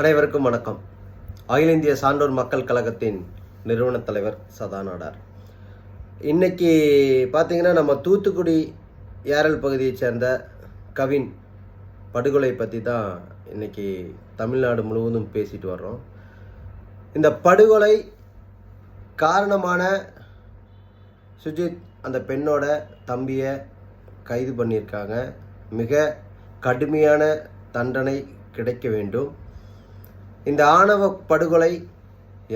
அனைவருக்கும் வணக்கம். அகில இந்திய சான்றோர் மக்கள் கழகத்தின் நிறுவன தலைவர் சதாநாடார். இன்னைக்கு பார்த்தீங்கன்னா நம்ம தூத்துக்குடி ஏரல் பகுதியைச் சேர்ந்த கவின் படுகொலை பற்றி தான் இன்னைக்கு தமிழ்நாடு முழுவதும் பேசிட்டு வர்றோம். இந்த படுகொலை காரணமான சுஜித் அந்த பெண்ணோட தம்பியை கைது பண்ணியிருக்காங்க. மிக கடுமையான தண்டனை கிடைக்க வேண்டும். இந்த ஆணவ படுகொலை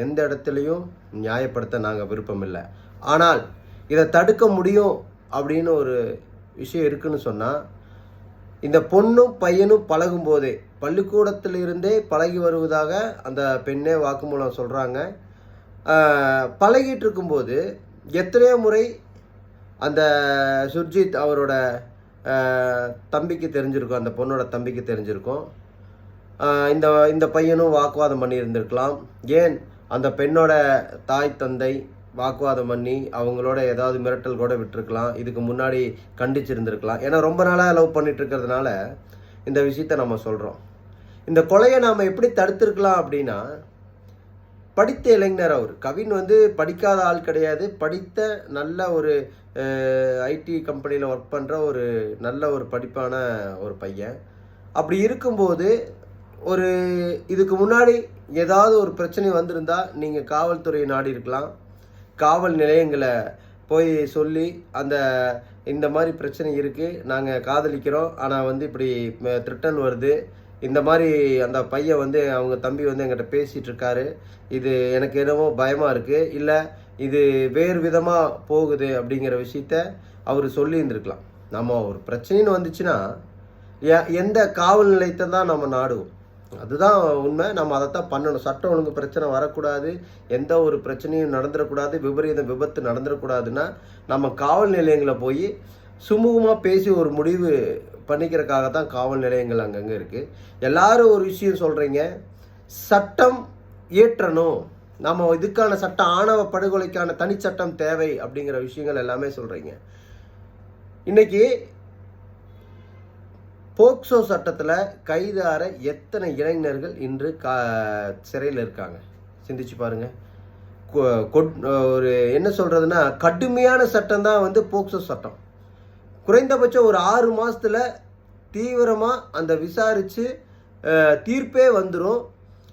எந்த இடத்துலையும் நியாயப்படுத்த நாங்கள் விருப்பமில்லை. ஆனால் இதை தடுக்க முடியும் அப்படின்னு ஒரு விஷயம் இருக்குன்னு சொன்னால் இந்த பொண்ணும் பையனும் பழகும் போதே பழகி வருவதாக அந்த பெண்ணே வாக்குமூலம் சொல்கிறாங்க பழகிட்டு இருக்கும்போது எத்தனையோ முறை அந்த சுர்ஜித் அவரோட தம்பிக்கு தெரிஞ்சிருக்கும் அந்த பொண்ணோட தம்பிக்கு தெரிஞ்சிருக்கும். இந்த இந்த பையனும் வாக்குவாதம் பண்ணியிருந்திருக்கலாம். ஏன்? அந்த பெண்ணோட தாய் தந்தை வாக்குவாதம் பண்ணி அவங்களோட ஏதாவது மிரட்டல் கூட விட்டுருக்கலாம். இதுக்கு முன்னாடி கண்டிச்சிருந்திருக்கலாம். ஏன்னா ரொம்ப நாளாக லவ் பண்ணிட்டு இருக்கிறதுனால இந்த விஷயத்த நம்ம சொல்கிறோம் இந்த கொலையை நாம் எப்படி தடுத்துருக்கலாம் அப்படின்னா படித்த இளைஞர் அவர். கவின் வந்து படிக்காத ஆள் கிடையாது. படித்த நல்ல ஒரு ஐடி கம்பெனியில் ஒர்க் பண்ணுற ஒரு நல்ல ஒரு படிப்பான ஒரு பையன். அப்படி இருக்கும்போது ஒரு இதுக்கு முன்னாடி ஏதாவது ஒரு பிரச்சனை வந்திருந்தால் நீங்கள் காவல்துறையை நாடி இருக்கலாம். காவல் நிலையங்களை போய் சொல்லி அந்த இந்த மாதிரி பிரச்சனை இருக்குது நாங்கள் காதலிக்கிறோம். ஆனால் வந்து இப்படி த்ரிட்டன் வருது. இந்த மாதிரி அந்த பையன் வந்து அவங்க தம்பி வந்து எங்கிட்ட பேசிகிட்டு இருக்காரு. இது எனக்கு என்னவோ பயமாக இருக்குது இல்லை இது வேறு விதமாக போகுது அப்படிங்கிற விஷயத்த அவர் சொல்லியிருந்திருக்கலாம். நம்ம ஒரு பிரச்சனைன்னு வந்துச்சுன்னா எ- எந்த காவல் நிலையத்தை தான் நம்ம நாடுவோம்? அதுதான் உண்மை. நம்ம அதைத்தான் பண்ணணும். சட்டம் ஒழுங்கு பிரச்சனை வரக்கூடாது. எந்த ஒரு பிரச்சனையும் நடந்துடக்கூடாது. விபரீதம் விபத்து நடந்துடக்கூடாதுன்னா நம்ம காவல் நிலையங்களை போய் சுமூகமாக பேசி ஒரு முடிவு பண்ணிக்கிறதுக்காக தான் காவல் நிலையங்கள் அங்கங்கே இருக்குது எல்லாரும் ஒரு விஷயம் சொல்கிறீங்க சட்டம் இயற்றணும். நம்ம இதுக்கான சட்டம் ஆணவ படுகொலைக்கான தனிச்சட்டம் தேவை அப்படிங்கிற விஷயங்கள் எல்லாமே சொல்கிறீங்க இன்னைக்கு போக்சோ சட்டத்தில் கைதார எத்தனை இளைஞர்கள் இன்று கா சிறையில் இருக்காங்க? சிந்திச்சு பாருங்க. கொ- கொட்- ஒரு என்ன சொல்கிறதுன்னா கடுமையான சட்டம் தான் வந்து போக்சோ சட்டம். குறைந்தபட்சம் ஒரு ஆறு மாதத்தில் தீவிரமாக அந்த விசாரித்து தீர்ப்பே வந்துடும்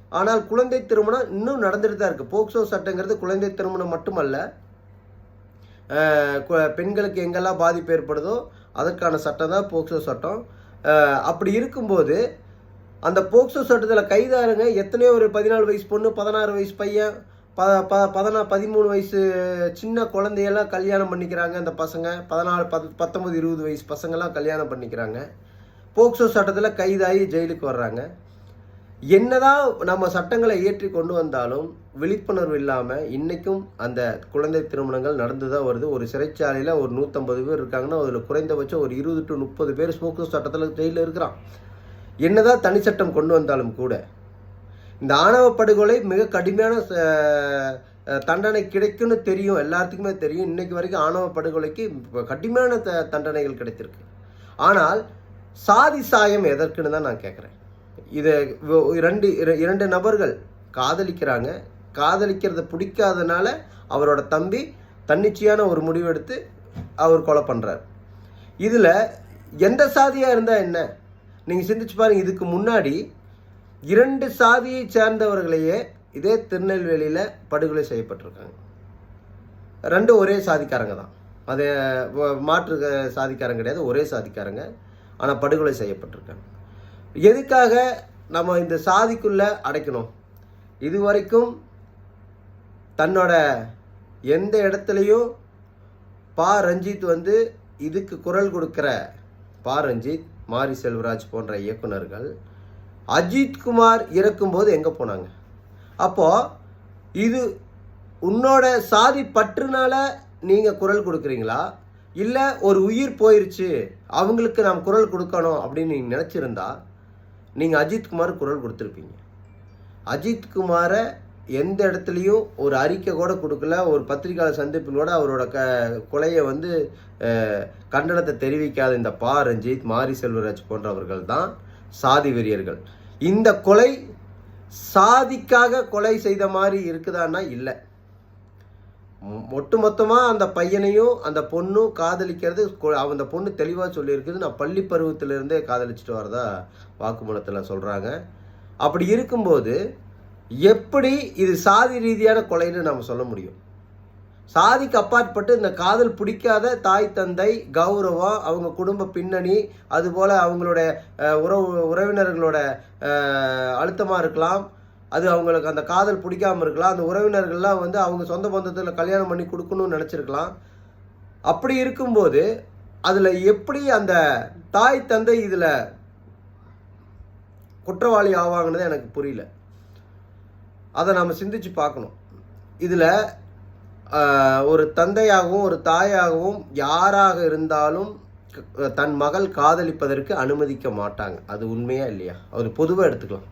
ஆனால் குழந்தை திருமணம் இன்னும் நடந்துட்டு தான் இருக்குது போக்சோ சட்டங்கிறது குழந்தை திருமணம் மட்டுமல்ல. பெண்களுக்கு எங்கெல்லாம் பாதிப்பு ஏற்படுதோ அதற்கான சட்டம் தான் போக்சோ சட்டம். அப்படி இருக்கும்போது அந்த போக்சோ சட்டத்தில் கைதாருங்க எத்தனையோ ஒரு பதினாலு வயசு பொண்ணு பதினாறு வயசு பையன் ப ப பதினா பதிமூணு வயசு சின்ன குழந்தையெல்லாம் கல்யாணம் பண்ணிக்கிறாங்க அந்த பசங்க. பதினாலு பத் பத்தொம்பது இருபது வயசு பசங்கெல்லாம் கல்யாணம் பண்ணிக்கிறாங்க. போக்சோ சட்டத்தில் கைதாகி ஜெயிலுக்கு வர்றாங்க. என்னதான் நம்ம சட்டங்களை இயற்றி கொண்டு வந்தாலும் விழிப்புணர்வு இல்லாமல் இன்றைக்கும் அந்த குழந்தை திருமணங்கள் நடந்து தான் வருது. ஒரு சிறைச்சாலையில் ஒரு நூற்றம்பது பேர் இருக்காங்கன்னா அதில் குறைந்தபட்சம் ஒரு இருபது டு முப்பது பேர் போக்சோ சட்டத்தில் ஜெயிலில் இருக்கிறான். என்னதான் தனிச்சட்டம் கொண்டு வந்தாலும் கூட இந்த ஆணவ படுகொலை மிக கடுமையான தண்டனை கிடைக்கும்னு தெரியும். எல்லாத்துக்குமே தெரியும். இன்னைக்கு வரைக்கும் ஆணவ படுகொலைக்கு கடுமையான த தண்டனைகள் கிடைத்திருக்கு. ஆனால் சாதி சாயம் எதற்குன்னு தான் நான் கேட்குறேன் இதை இரண்டு இரண்டு நபர்கள் காதலிக்கிறாங்க. காதலிக்கிறத பிடிக்காதனால அவரோட தம்பி தன்னிச்சையான ஒரு முடிவெடுத்து அவர் கொலை பண்ணுறார் இதில் எந்த சாதியாக இருந்தால் என்ன? நீங்கள் சிந்திச்சு பாருங்கள் இதுக்கு முன்னாடி இரண்டு சாதியை சேர்ந்தவர்களையே இதே திருநெல்வேலியில் படுகொலை செய்யப்பட்டிருக்காங்க. ரெண்டும் ஒரே சாதிக்காரங்க தான். அது மாற்று சாதிக்காரங்க கிடையாது ஒரே சாதிக்காரங்க. ஆனால் படுகொலை செய்யப்பட்டிருக்காங்க. எதுக்காக நம்ம இந்த சாதிக்குள்ளே அடைக்கணும்? இது வரைக்கும் தன்னோட எந்த இடத்துலையும் பா. ரஞ்சித் வந்து இதுக்கு குரல் கொடுக்குற பா. ரஞ்சித் மாரி செல்வராஜ் போன்ற இயக்குனர்கள் அஜித் குமார் இறக்கும்போது எங்கே போனாங்க? அப்போது இது உன்னோட சாதி பற்றுனால நீங்கள் குரல் கொடுக்குறீங்களா? இல்லை ஒரு உயிர் போயிருச்சு அவங்களுக்கு நாம் குரல் கொடுக்கணும் அப்படின்னு நீங்கள் நினச்சிருந்தா நீங்கள் அஜித்குமார் குரல் கொடுத்துருப்பீங்க. அஜித்குமாரை எந்த இடத்துலையும் ஒரு அறிக்கை கூட கொடுக்கல ஒரு பத்திரிகையாளர் சந்திப்பில் கூட அவரோட க கொலையை வந்து கண்டனத்தை தெரிவிக்காத இந்த பா. ரஞ்சித் மாரி செல்வராஜ் போன்றவர்கள் தான் சாதி வெறியர்கள். இந்த கொலை சாதிக்காக கொலை செய்த மாதிரி இருக்குதான்னா இல்லை. ஒட்டு மொத்தமாக அந்த பையனையும் அந்த பொண்ணும் காதலிக்கிறது அந்த பொண்ணு தெளிவாக சொல்லியிருக்குது. நான் பள்ளி பருவத்திலிருந்தே காதலிச்சுட்டு வரதா வாக்குமூலத்தில் சொல்கிறாங்க அப்படி இருக்கும்போது எப்படி இது சாதி ரீதியான கொலைன்னு நம்ம சொல்ல முடியும். சாதிக்கு அப்பாற்பட்டு இந்த காதல் பிடிக்காத தாய் தந்தை கௌரவம் அவங்க குடும்ப பின்னணி அதுபோல் அவங்களோட உறவு உறவினர்களோட அழுத்தமாக இருக்கலாம். அது அவங்களுக்கு அந்த காதல் பிடிக்காமல் இருக்கலாம். அந்த உறவினர்கள்லாம் வந்து அவங்க சொந்த பந்தத்தில் கல்யாணம் பண்ணி கொடுக்கணும்னு நினச்சிருக்கலாம். அப்படி இருக்கும்போது அதில் எப்படி அந்த தாய் தந்தை இதில் குற்றவாளி ஆவாங்கன்னு எனக்கு புரியல. அதை நாம் சிந்திச்சு பார்க்கணும். இதில் ஒரு தந்தையாகவும் ஒரு தாயாகவும் யாராக இருந்தாலும் தன் மகள் காதலிப்பதற்கு அனுமதிக்க மாட்டாங்க. அது உண்மையா இல்லையா? அது பொதுவாக எடுத்துக்கலாம்.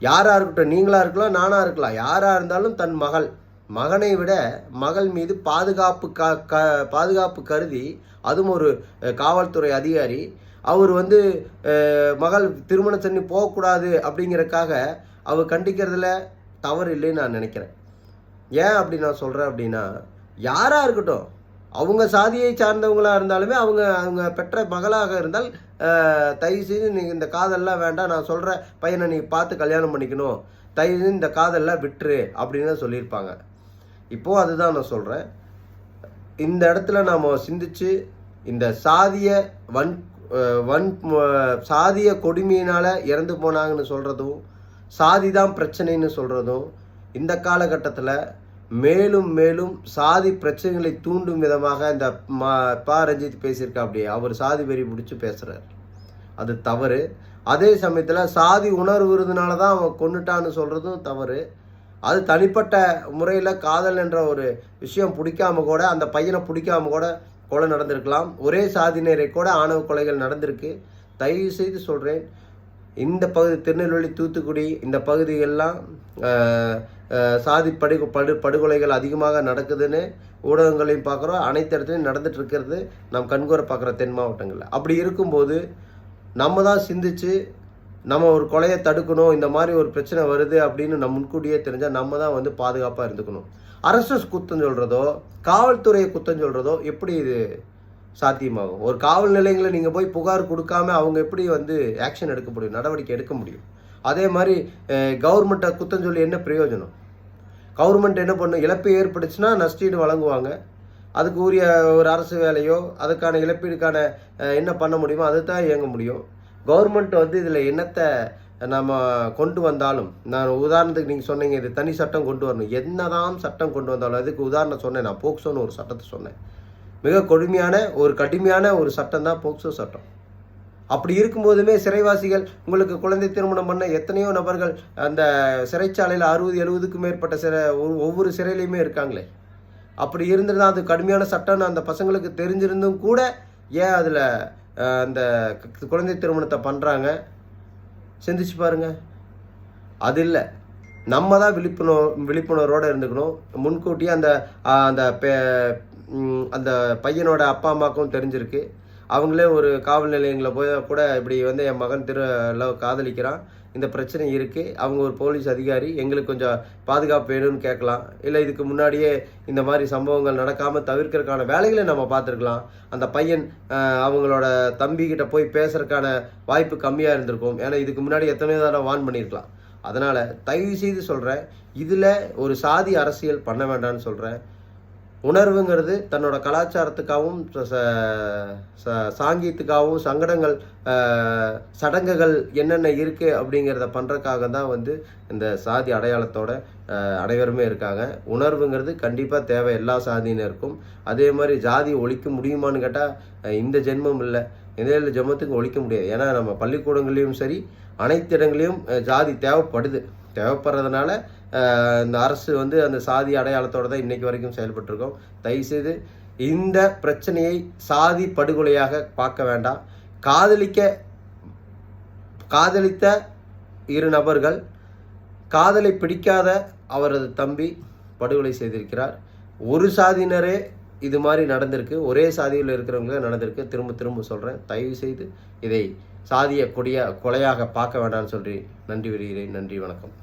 யாராக இருக்கட்டும் நீங்களாக இருக்கலாம் நானாக இருக்கலாம். யாராக இருந்தாலும் தன் மகள். மகனை விட மகள் மீது பாதுகாப்பு க க பாதுகாப்பு கருதி அதுவும் ஒரு காவல்துறை அதிகாரி அவர் வந்து மகள் திருமணம் செஞ்சு போகக்கூடாது அப்படிங்கிறக்காக அவர் கண்டிக்கிறதுல தவறு இல்லைன்னு நான் நினைக்கிறேன். ஏன் அப்படி நான் சொல்கிறேன் அப்படின்னா யாராக இருக்கட்டும் அவங்க சாதியை சார்ந்தவங்களாக இருந்தாலுமே அவங்க அவங்க பெற்ற மகளாக இருந்தால் தயவு செய்து நீ இந்த காதல்லாம் வேண்டாம். நான் சொல்கிற பையனை நீ பார்த்து கல்யாணம் பண்ணிக்கணும். தயவு செய்து இந்த காதல்லாம் விட்டுரு அப்படின்னு தான் சொல்லியிருப்பாங்க. இப்போது அதுதான் நான் சொல்கிறேன் இந்த இடத்துல நாம் சிந்திச்சு இந்த சாதிய வன் வன் சாதிய கொடுமையினால் இறந்து போனாங்கன்னு சொல்கிறதும் சாதி தான் பிரச்சனைன்னு சொல்கிறதும் இந்த காலகட்டத்தில் மேலும் மேலும் சாதி பிரச்சனைகளை தூண்டும் விதமாக இந்த மா பா ரஞ்சித் பேசியிருக்கா அப்படியே அவர் சாதி வெறி பிடிச்சி பேசுகிறார் அது தவறு. அதே சமயத்தில் சாதி உணர்வு இருந்தனால தான் அவன் கொண்டுட்டான்னு சொல்கிறதும் தவறு. அது தனிப்பட்ட முறையில் காதல் என்ற ஒரு விஷயம் பிடிக்காம கூட அந்த பையனை பிடிக்காம கூட கொலை நடந்திருக்கலாம். ஒரே சாதியினரை கூட ஆணவ கொலைகள் நடந்திருக்கு. தயவு செய்து சொல்கிறேன் இந்த பகுதி திருநெல்வேலி தூத்துக்குடி இந்த பகுதியெல்லாம் சாதி படு படு படுகொலைகள் அதிகமாக நடக்குதுன்னு ஊடகங்களையும் பார்க்குறோம். அனைத்து இடத்துலையும் நடந்துட்டு இருக்கிறது நாம் கண்கூர பார்க்குற தென் மாவட்டங்களில். அப்படி இருக்கும்போது நம்ம தான் சிந்திச்சு நம்ம ஒரு கொலையை தடுக்கணும் இந்த மாதிரி ஒரு பிரச்சனை வருது அப்படின்னு நம்ம முன்கூட்டியே தெரிஞ்சால் நம்ம தான் வந்து பாதுகாப்பாக இருந்துக்கணும். அரசு குத்தம் சொல்கிறதோ காவல்துறையை குத்தம் சொல்கிறதோ எப்படி இது சாத்தியமாகும்? ஒரு காவல் நிலையங்களை நீங்கள் போய் புகார் கொடுக்காம அவங்க எப்படி வந்து ஆக்ஷன் எடுக்க முடியும் நடவடிக்கை எடுக்க முடியும்? அதே மாதிரி கவர்மெண்ட்டை குத்தம் சொல்லி என்ன பிரயோஜனம்? கவர்மெண்ட் என்ன பண்ணும்? இழப்பு ஏற்பட்டுச்சுன்னா நஷ்டீடு வழங்குவாங்க. அதுக்கு உரிய ஒரு அரசு வேலையோ அதுக்கான இழப்பீடுக்கான என்ன பண்ண முடியுமோ அதை தான் இயங்க முடியும். கவர்மெண்ட் வந்து இதில் என்னத்தை நம்ம கொண்டு வந்தாலும் நான் உதாரணத்துக்கு நீங்கள் சொன்னீங்க இது தனி சட்டம் கொண்டு வரணும். என்னதான் சட்டம் கொண்டு வந்தாலும் அதுக்கு உதாரணம் சொன்னேன் நான் போக்சோன்னு ஒரு சட்டத்தை சொன்னேன். மிக கொடுமையான ஒரு கடுமையான ஒரு சட்டம் தான் போக்சோ சட்டம். அப்படி இருக்கும்போதுமே சிறைவாசிகள் உங்களுக்கு குழந்தை திருமணம் பண்ண எத்தனையோ நபர்கள் அந்த சிறைச்சாலையில் அறுபது எழுபதுக்கும் மேற்பட்ட சிறை ஒவ்வொரு- சிறையிலையுமே இருக்காங்களே. அப்படி இருந்திருந்தால் அது கடுமையான சட்டம்னு அந்த பசங்களுக்கு தெரிஞ்சிருந்தும் கூட ஏன் அதில் அந்த குழந்தை திருமணத்தை பண்ணுறாங்க சிந்திச்சு பாருங்க. அது இல்லை. நம்ம தான் விழிப்புணர்வு விழிப்புணர்வோடு இருந்துக்கணும். முன்கூட்டியே அந்த அந்த பெ- அந்த பையனோட அப்பா அம்மாக்கும் தெரிஞ்சிருக்கு. அவங்களே ஒரு காவல் நிலையங்களை போய் கூட இப்படி வந்து என் மகன் திரு லவ் காதலிக்கிறான். இந்த பிரச்சனை இருக்குது அவங்க ஒரு போலீஸ் அதிகாரி. எங்களுக்கு கொஞ்சம் பாதுகாப்பு வேணும்னு கேட்கலாம். இல்லை இதுக்கு முன்னாடியே இந்த மாதிரி சம்பவங்கள் நடக்காமல் தவிர்க்கிறதுக்கான வேலைகளை நம்ம பார்த்துருக்கலாம். அந்த பையன் அவங்களோட தம்பிக்கிட்ட போய் பேசுறதுக்கான வாய்ப்பு கம்மியாக இருந்திருக்கும். ஏன்னா இதுக்கு முன்னாடி எத்தனையோ தடவை வான் பண்ணியிருக்கலாம். அதனால் தயவு செய்து சொல்கிறேன் இதில் ஒரு சாதி அரசியல் பண்ண வேண்டாம்னு சொல்கிறேன் உணர்வுங்கிறது தன்னோட கலாச்சாரத்துக்காகவும் ச- ச- சாங்கியத்துக்காகவும் சங்கடங்கள் சடங்குகள் என்னென்ன இருக்குது அப்படிங்கிறத பண்ணுறதுக்காக தான் வந்து இந்த சாதி அடையாளத்தோட அனைவருமே இருக்காங்க. உணர்வுங்கிறது கண்டிப்பாக தேவை எல்லா சாதியினருக்கும். அதே மாதிரி ஜாதி ஒழிக்க முடியுமான்னு கேட்டால் இந்த ஜென்மம் இல்லை. எந்த ஜென்மத்துக்கு ஒழிக்க முடியாது. ஏன்னா நம்ம பள்ளிக்கூடங்கள்லேயும் சரி அனைத்து இடங்களையும் ஜாதி தேவைப்படுது. தேவைப்படுறதுனால இந்த அரசு வந்து அந்த சாதி அடையாளத்தோடு தான் இன்றைக்கு வரைக்கும் செயல்பட்டிருக்கோம். தயவுசெய்து இந்த பிரச்சனையை சாதி படுகொலையாக பார்க்க வேண்டாம். காதலிக்க காதலித்த இரு நபர்கள் காதலை பிடிக்காத அவரது தம்பி படுகொலை செய்திருக்கிறார். ஒரு சாதியினரே இது மாதிரி நடந்திருக்கு. ஒரே சாதியில் இருக்கிறவங்க நடந்திருக்கு. திரும்ப திரும்ப சொல்கிறேன் தயவு செய்து இதை சாதிய கொடிய கொலையாக பார்க்க வேண்டாம்னு சொல்லி நன்றி வருகிறேன் நன்றி வணக்கம்.